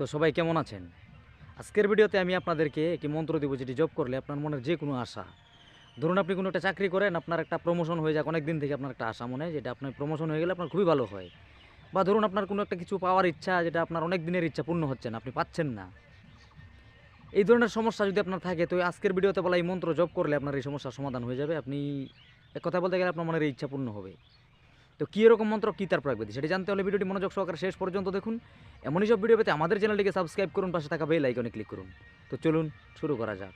তো সবাই কেমন আছেন? আজকের ভিডিওতে আমি আপনাদেরকে একটি মন্ত্র দেবো যেটি জব করলে আপনার মনের যে কোনো আশা। ধরুন আপনি কোনো একটা চাকরি করেন, আপনার একটা প্রমোশন হয়ে যাক অনেক দিন থেকে আপনার একটা আশা মনে যেটা আপনার প্রমোশন হয়ে গেলে আপনার খুবই ভালো হয়। বা ধরুন আপনার কোনো একটা কিছু পাওয়ার ইচ্ছা, যেটা আপনার অনেক দিনের ইচ্ছা পূর্ণ হচ্ছে না, আপনি পাচ্ছেন না। এই ধরনের সমস্যা যদি আপনার থাকে, তো আজকের ভিডিওতে বলা এই মন্ত্র জব করলে আপনার এই সমস্যার সমাধান হয়ে যাবে। আপনি এক কথা বলতে গেলে আপনার মনের ইচ্ছা পূর্ণ হবে। তো কী এরকম মন্ত্র, কী তার প্রয়োগ সেটা জানতে হলে ভিডিওটি মনোযোগ সহকারে শেষ পর্যন্ত দেখুন। এমনই সব ভিডিও পেতে আমাদের চ্যানেলটিকে সাবস্ক্রাইব করুন, পাশে থাকা বেল আইকনে ক্লিক করুন। তো চলুন, শুরু করা যাক।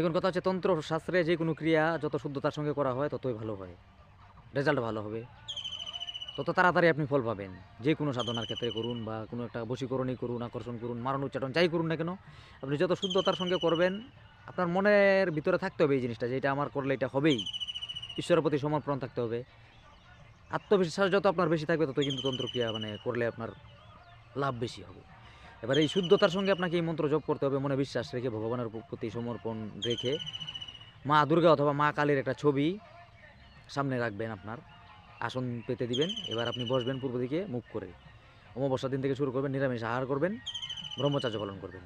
দেখুন, কথা হচ্ছে তন্ত্র শাস্ত্রে যে কোনো ক্রিয়া যত শুদ্ধতার সঙ্গে করা হয়, ততই ভালো হয়। রেজাল্ট ভালো হবে। তত তাড়াতাড়ি আপনি ফল পাবেন। যে কোনো সাধনার ক্ষেত্রে করুন বা কোনো একটা বশীকরণই করুন, আকর্ষণ করুন, মারণ উচ্চারণ যাই করুন না কেন, আপনি যত শুদ্ধতার সঙ্গে করবেন, আপনার মনের ভিতরে থাকতে হবে এই জিনিসটা যে এটা আমার করলে এটা হবেই। ঈশ্বরের প্রতি সমর্পণ থাকতে হবে। আত্মবিশ্বাস যত আপনার বেশি থাকবে তত কিন্তু তন্ত্রক্রিয়া মানে করলে আপনার লাভ বেশি হবে। এবার এই শুদ্ধতার সঙ্গে আপনাকে এই মন্ত্র জপ করতে হবে, মনে বিশ্বাস রেখে, ভগবানের প্রতি সমর্পণ রেখে। মা দুর্গা অথবা মা কালীর একটা ছবি সামনে রাখবেন আপনার। আসন পেতে দিবেন, এবার আপনি বসবেন পূর্ব দিকে, মুখ করে। অমাবস্যার দিন থেকে শুরু করবেন, নিরামিষ আহার করবেন, ব্রহ্মচার্য পালন করবেন।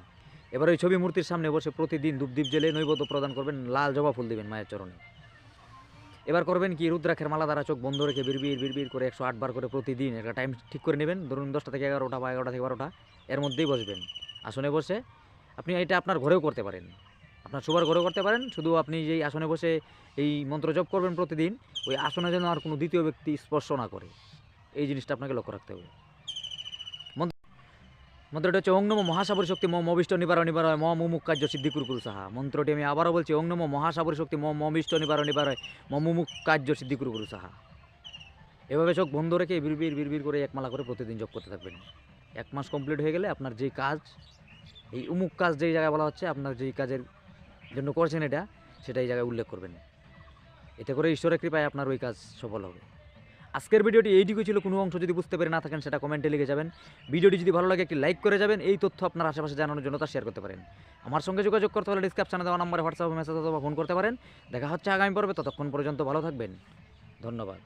এবার ওই ছবি মূর্তির সামনে বসে প্রতিদিন ধূপদীপ জেলে নৈবেদ্য প্রদান করবেন, লাল জবা ফুল দিবেন মায়ের চরণে। এবার করবেন কি, রুদ্রাক্ষের মালা দ্বারা চোখ বন্ধ রেখে বিড়বির বিড়বির করে একশো আটবার করে প্রতিদিন একটা টাইম ঠিক করে নেবেন। ধরুন দশটা থেকে এগারোটা বা এগারোটা থেকে বারোটা, এর মধ্যেই বসবেন। আসনে বসে আপনি এটা আপনার ঘরেও করতে পারেন। আপনার সবার ঘরেও করতে পারেন, শুধু আপনি যেই আসনে বসে এই মন্ত্র জপ করবেন প্রতিদিন, ওই আসনে যেন আর কোনো দ্বিতীয় ব্যক্তি স্পর্শ না করে। এই জিনিসটা আপনাকে লক্ষ্য রাখতে হবে। মন্ত্রটি হচ্ছে, ওং নম মহাসাবরী শক্তি মম অবিষ্ট নিবার নিবার ম মুমুখ কার্য সিদ্ধি কুরু সাহা। মন্ত্রটি আমি আবারও বলছি, ওং নম মহাসাবরী শক্তি মম অবিষ্ট নিবার নিবার ম মুমুখ কার্য সিদ্ধি কুরু সাহা। এভাবে চোখ বন্ধ রেখে বিড়বির বিড়বির করে এক মালা করে প্রতিদিন জপ করতে থাকবেন। এক মাস কমপ্লিট হয়ে গেলে আপনার যেই কাজ, এই উমুক কাজ যেই জায়গায় বলা হচ্ছে, আপনার যেই কাজের জন্য করছেন এটা সেটা এই জায়গায় উল্লেখ করবেন। এতে করে ঈশ্বরের কৃপায় আপনার ওই কাজ সফল হবে। আজকের ভিডিওটি এইটুকু ছিল। কোনো অংশ যদি বুঝতে পেরে না থাকেন, সেটা কমেন্টে লিখে যাবেন। ভিডিওটি যদি ভালো লাগে, একটি লাইক করে যাবেন। এই তথ্য আপনার আশেপাশে জানানোর জন্য তা শেয়ার করতে পারেন। আমার সঙ্গে যোগাযোগ করতে হলে ডিসক্রিপশানে দেওয়া নম্বরে হোয়াটসঅ্যাপ মেসেজ অথবা ফোন করতে পারেন। দেখা হচ্ছে আগামী পর্বে। ততক্ষণ পর্যন্ত ভালো থাকবেন। ধন্যবাদ।